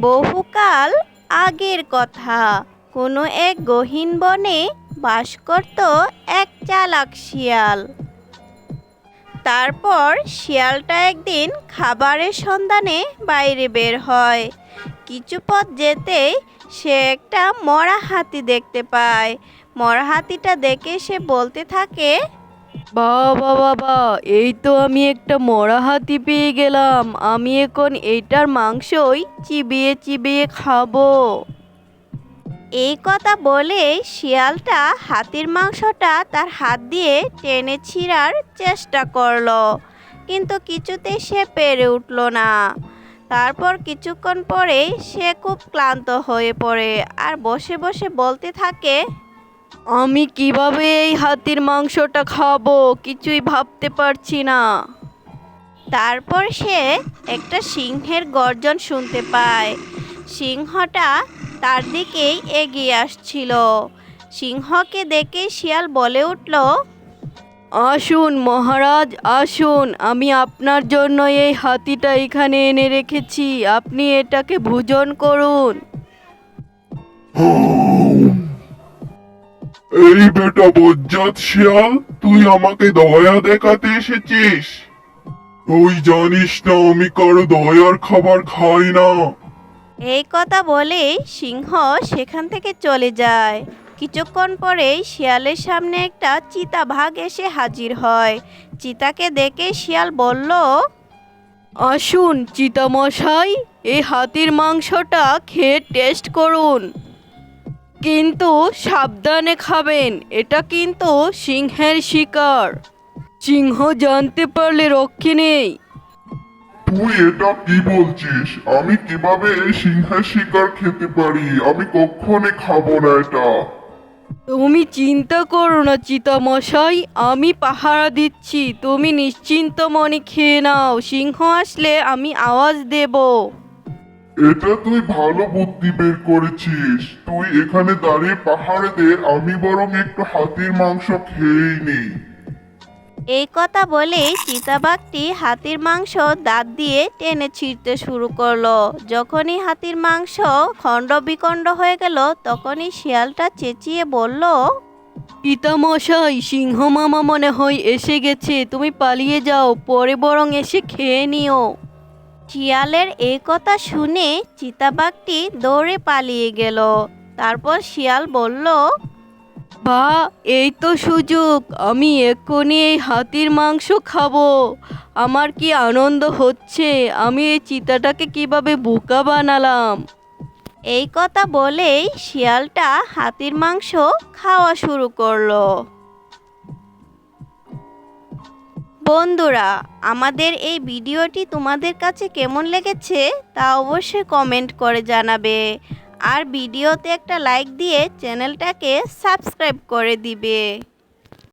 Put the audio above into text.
বহুকাল আগের কথা। কোনো এক গহীন বনে বাস করত এক চালাক শিয়াল। তারপর শিয়ালটা একদিন খাবারের সন্ধানে বাইরে বের হয়। কিছু পথ যেতেই সে একটা মরা হাতি দেখতে পায়। মরা হাতিটা দেখে সে বলতে থাকে বাবা বাবা, এই তো আমি একটা মরা হাতি পেয়ে গেলাম। আমি এখন এইটার মাংসই চিবিয়ে চিবিয়ে খাব। এই কথা বলে শিয়ালটা হাতির মাংসটা তার হাত দিয়ে টেনে ছিঁড়ার চেষ্টা করল, কিন্তু কিছুতেই সে পেরে উঠল না। তারপর কিছুক্ষণ পরেই সে খুব ক্লান্ত হয়ে পড়ে আর বসে বসে বলতে থাকে আমি কীভাবে এই হাতির মাংসটা খাব? কিছুই ভাবতে পারছি না। তারপর সে একটা সিংহের গর্জন শুনতে পায়। সিংহটা তার দিকেই এগিয়ে আসছিল। সিংহকে দেখে শিয়াল বলে উঠল আসুন মহারাজ আসুন। আমি আপনার জন্য এই হাতিটা এখানে এনে রেখেছি। আপনি এটাকে ভোজন করুন। এই বেটা বজ্জাত শিয়াল তুই আমাকে দয়া দেখাতে এসেছিস? তুই জানিস না আমি কারও দয়ার খাবার খাই না। এই কথা বলে সিংহ সেখান থেকে চলে যায়। কিছুক্ষণ পরেই শিয়ালের সামনে একটা চিতা ভাগ এসে হাজির হয়। চিতাকে দেখে শিয়াল বলল আসুন চিতামশাই এই হাতির মাংসটা খেয়ে টেস্ট করুন। কিন্তু সাবধানে খাবেন এটা কিন্তু সিংহের শিকার। সিংহ জানতে পারলে রক্ষে নেই। তুই এটা কি বলছিস? আমি কীভাবে এই সিংহের শিকার খেতে পারি? আমি কখনই খাব না এটা। তুমি চিন্তা করো না চিতামশাই আমি পাহারা দিচ্ছি। তুমি নিশ্চিন্ত মনে খেয়ে নাও। সিংহ আসলে আমি আওয়াজ দেবো। এটা তুই ভালো বুদ্ধি বের করেছিস। তুই এখানে দাঁড়িয়ে পাহাড়ে দে আমি বরং একটু হাতির মাংস খেয়েই নিই এই কথা বলে চিতাবাঘটি হাতির মাংস দাঁত দিয়ে টেনে ছিঁড়তে শুরু করল। যখনই হাতির মাংস খণ্ড বিখণ্ড হয়ে গেল তখনই শিয়ালটা চেঁচিয়ে বলল পিতামশাই সিংহ মামা মনে হয় এসে গেছে। তুমি পালিয়ে যাও পরে বরং এসে খেয়ে নিও। শিয়ালের এই কথা শুনে চিতাবাঘটি দৌড়ে পালিয়ে গেল। তারপর শিয়াল বলল, বা, এই তো সুযোগ, আমি এক্ষুনি এই হাতির মাংস খাব। আমার কি আনন্দ হচ্ছে, আমি এই চিতাটাকে কীভাবে বোকা বানালাম? এই কথা বলেই শিয়ালটা হাতির মাংস খাওয়া শুরু করল। বন্ধুরা, আমাদের এই ভিডিওটি তোমাদের কাছে কেমন লেগেছে তা অবশ্যই কমেন্ট করে জানাবে। আর ভিডিওতে একটা লাইক দিয়ে চ্যানেলটাকে সাবস্ক্রাইব করে দিবে।